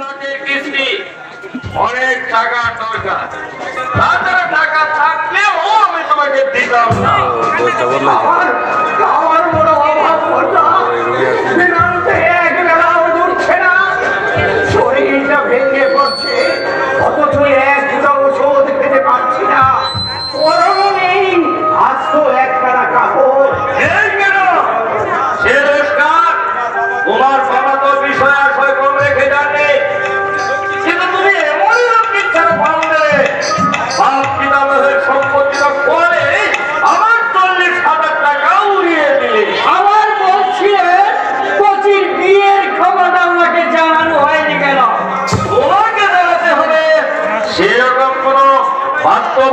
লাখের কিস্তি অনেক টাকা দরকার। তাছাড়া টাকা থাকলেও আমি তোমাকে দিতাম না।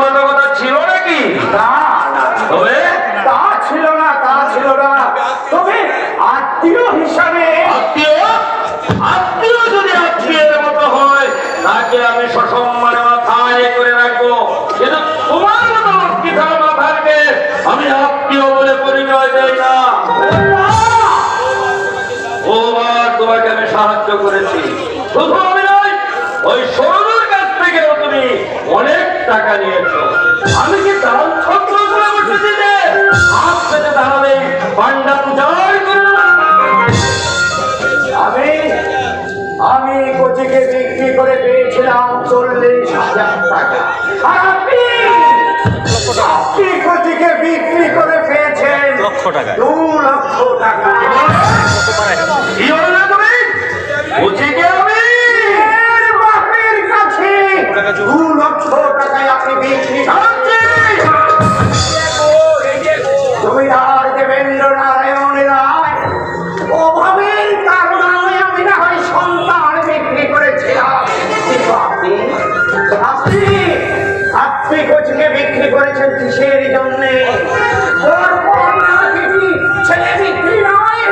বাধ্যবাধকতা ছিল নাকি? তবে? তা ছিল না তা ছিল না। তবে আত্মীয় হিসাবে আত্মীয়? আত্মীয় যদি আত্মীয়ের মতো হয় তাকে আমি সসম্মানে মাথায় করে রাখব। কিন্তু তোমার মতো লক্ষ্মী ধারণা আমি আত্মীয় বলে পরিচয় দেই না। ওবার তোমাকে আমি সাহায্য করেছি। শুধু আমি নয় ওই সরুর টাকা নিয়েছো। আমি কি ছত্র যে হাত পেতে দাঁড়ালে পান্ডা আমি আমি কচিকে বিক্রি করে পেয়েছিলাম চল্লিশ হাজার টাকা। আর আপনি আপনি কচিকে বিক্রি করে পেয়েছেন লক্ষ টাকা। দু লক্ষ টাকা। জমিদার দেবেন্দ্র নারায়ণ রায় অভাবের কারণে আমি না হয় সন্তান বিক্রি করেছিলাম কিন্তু আপনি আপনি কোচকে বিক্রি করেছেন কিসের জন্যে ছেলে বিক্রি নয়।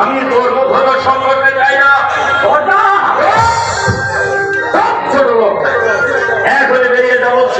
আমি তোর সম্পর্কে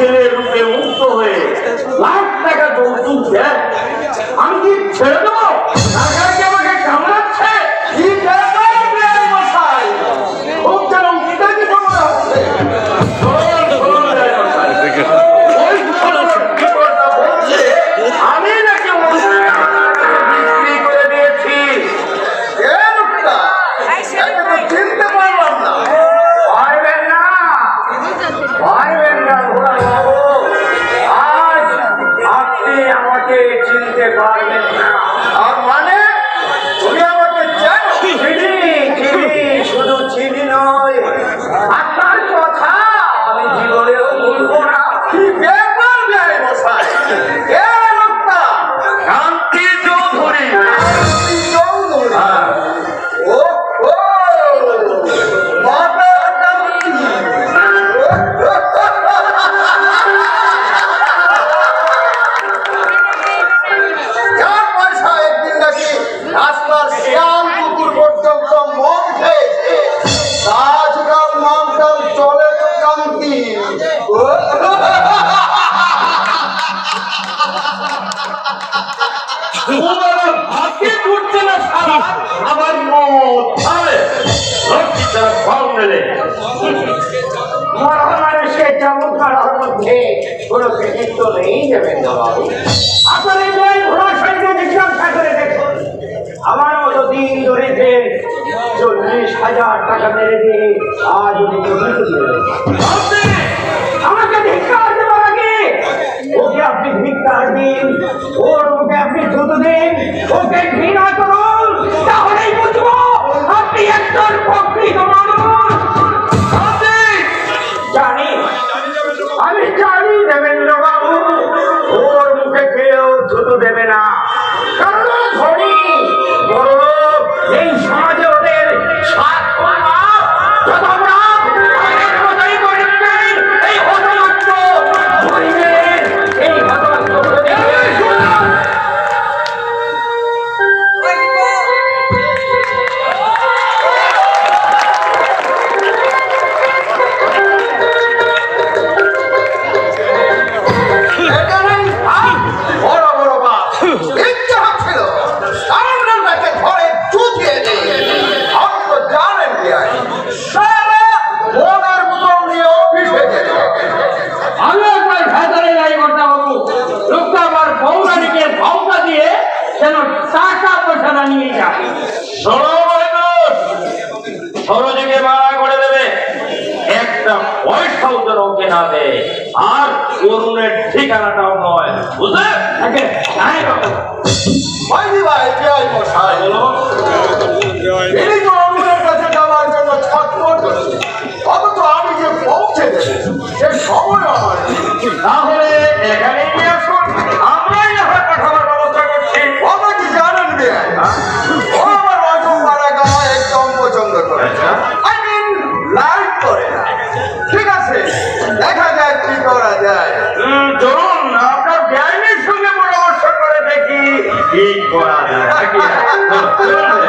আমার ছেলে রূপে মুক্ত হয়ে লাখ টাকা যৌতুক দেয়। আমি কি ছেড়ে মানুষের চমৎকার মধ্যে কোনো কৃতিত্ব নেই দেবেন্দ্র বাবু আপনার এই জয় সঙ্গে জিজ্ঞাসা করে চল্লিশ হাজার টাকা মেরে দিয়ে আজ উনি সরোজকে মারা করে দেবে। একটা হোয়াইট হাউসের ওকে না দেয় আর অরুণের ঠিকানাটাও নয়। বুঝলে? ভাই ভাই জয় মশাই। বলো। Yeah.